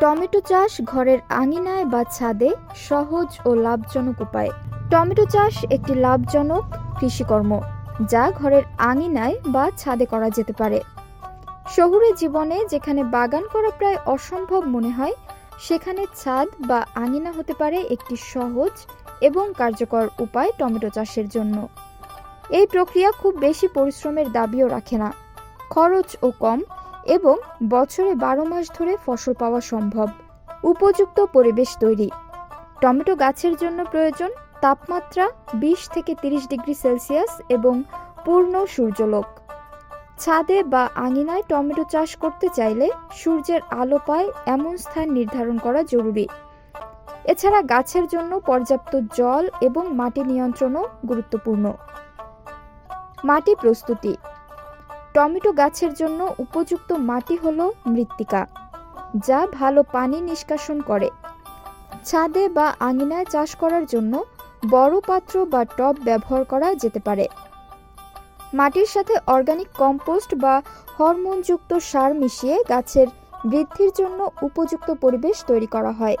Tomato চাষ ঘরের আঙিনায় বা ছাদে সহজ ও লাভজনক উপায়। টমেটো চাষ একটি লাভজনক কৃষিকর্ম, যা ঘরের আঙিনায় বা ছাদে করা যেতে পারে। শহুরে জীবনে যেখানে বাগান করা প্রায় অসম্ভব মনে হয়, সেখানে ছাদ বা আঙিনা হতে পারে একটি সহজ এবং কার্যকর উপায় টমেটো চাষের জন্য। এই প্রক্রিয়া খুব বেশি পরিশ্রমের দাবিও রাখে না। খরচ ও কম এবং বছরে বারো মাস ধরে ফসল পাওয়া সম্ভব। উপযুক্ত পরিবেশ তৈরি। টমেটো গাছের জন্য প্রয়োজন তাপমাত্রা বিশ থেকে তিরিশ ডিগ্রি সেলসিয়াস এবং পূর্ণ সূর্যলোক। ছাদে বা আঙিনায় টমেটো চাষ করতে চাইলে সূর্যের আলো পায় এমন স্থান নির্ধারণ করা জরুরি। এছাড়া গাছের জন্য পর্যাপ্ত জল এবং মাটি নিয়ন্ত্রণও গুরুত্বপূর্ণ। মাটি প্রস্তুতি। টমেটো গাছের জন্য উপযুক্ত মাটি হল মৃত্তিকা, যা ভালো পানি নিষ্কাশন করে। ছাদে বা আঙিনায় চাষ করার জন্য বড় পাত্র বা টব ব্যবহার করা যেতে পারে। মাটির সাথে অর্গানিক কম্পোস্ট বা হরমোনযুক্ত সার মিশিয়ে গাছের বৃদ্ধির জন্য উপযুক্ত পরিবেশ তৈরি করা হয়।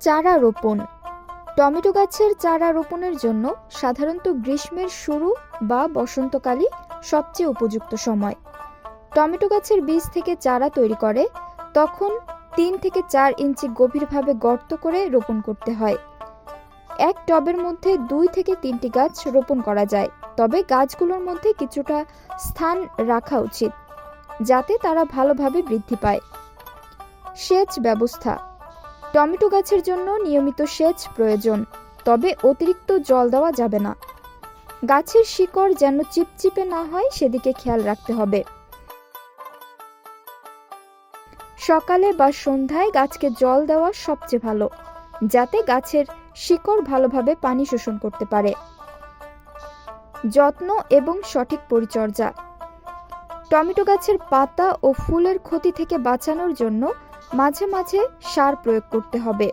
চারা রোপণ। টমেটো গাছের চারা রোপণের জন্য সাধারণত গ্রীষ্মের শুরু বা বসন্তকালই সবচেয়ে উপযুক্ত সময়। টমেটো গাছের বীজ থেকে চারা তৈরি করে, তখন তিন থেকে চার ইঞ্চি গভীরভাবে গর্ত করে রোপণ করতে হয়। এক টবের মধ্যে দুই থেকে তিনটি গাছ রোপণ করা যায়, তবে গাছগুলোর মধ্যে কিছুটা স্থান রাখা উচিত, যাতে তারা ভালোভাবে বৃদ্ধি পায়। সেচ ব্যবস্থা। টমেটো গাছের জন্য নিয়মিত সেচ প্রয়োজন, তবে অতিরিক্ত জল দেওয়া যাবে না। গাছের শিকড় যেন চিপচিপে না হয়, সেদিকে খেয়াল রাখতে হবে। সকালে বা সন্ধ্যায় গাছকে জল দেওয়া সবচেয়ে ভালো, যাতে গাছের শিকড় ভালোভাবে পানি শোষণ করতে পারে। যত্ন এবং সঠিক পরিচর্যা। টমেটো গাছের পাতা ও ফুলের ক্ষতি থেকে বাঁচানোর জন্য মাঝে মাঝে সার প্রয়োগ করতে হবে।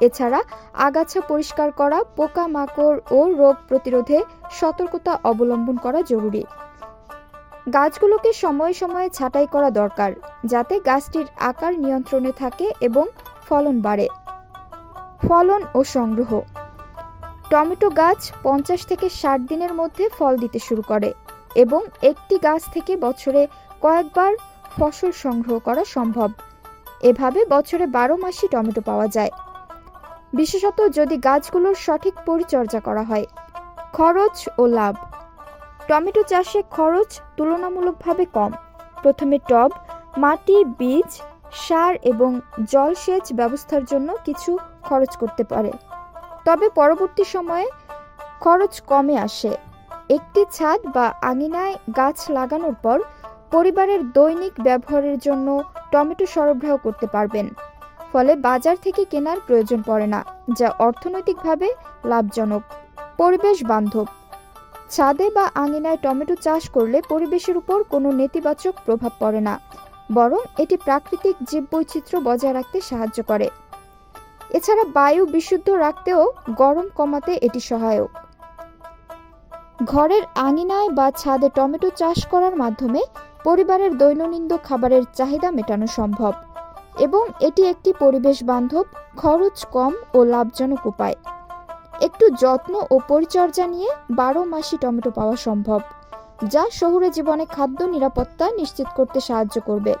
এছাড়া আগাছা পরিষ্কার করা, পোকামাকড় ও রোগ প্রতিরোধে সতর্কতা অবলম্বন করা জরুরি। গাছগুলোকে সময়ে সময়ে ছাঁটাই করা দরকার, যাতে গাছটির আকার নিয়ন্ত্রণে থাকে এবং ফলন বাড়ে। ফলন ও সংগ্রহ। টমেটো গাছ পঞ্চাশ থেকে ষাট দিনের মধ্যে ফল দিতে শুরু করে এবং একটি গাছ থেকে বছরে কয়েকবার ফসল সংগ্রহ করা সম্ভব। এভাবে বছরে বারো মাসই টমেটো পাওয়া যায়। বিশেষত যদি গাছগুলোর সঠিক পরিচর্যা করা হয়। খরচ ও লাভ। টমেটো চাষে খরচ তুলনামূলকভাবে কম। প্রথমে টব, মাটি, বীজ, সার এবং জলসেচ ব্যবস্থার জন্য কিছু খরচ করতে পারে। তবে পরবর্তী সময়ে খরচ কমে আসে। একটি ছাদ বা আঙিনায় গাছ লাগানোর পর পরিবারের দৈনিক ব্যবহারের জন্য টমেটো সরবরাহ করতে পারবেন। ফলে বাজার থেকে কেনার প্রয়োজন পড়ে না, যা অর্থনৈতিকভাবে লাভজনক। পরিবেশ বান্ধব। ছাদে বা আঙিনায় টমেটো চাষ করলে পরিবেশের উপর কোনো নেতিবাচক প্রভাব পড়ে না, বরং এটি প্রাকৃতিক জীববৈচিত্র্য বজায় রাখতে সাহায্য করে। এছাড়া বায়ু বিশুদ্ধ রাখতেও গরম কমাতে এটি সহায়ক। ঘরের আঙিনায় বা ছাদে টমেটো চাষ করার মাধ্যমে পরিবারের দৈনন্দিন খাবারের চাহিদা মেটানো সম্ভব। এবং এটি একটি পরিবেশ বান্ধব, খরচ কম ও লাভজনক উপায়। একটু যত্ন ও পরিচর্যা নিয়ে বারো মাসি টমেটো পাওয়া সম্ভব, যা শহুরে জীবনে খাদ্য নিরাপত্তা নিশ্চিত করতে সাহায্য করবে।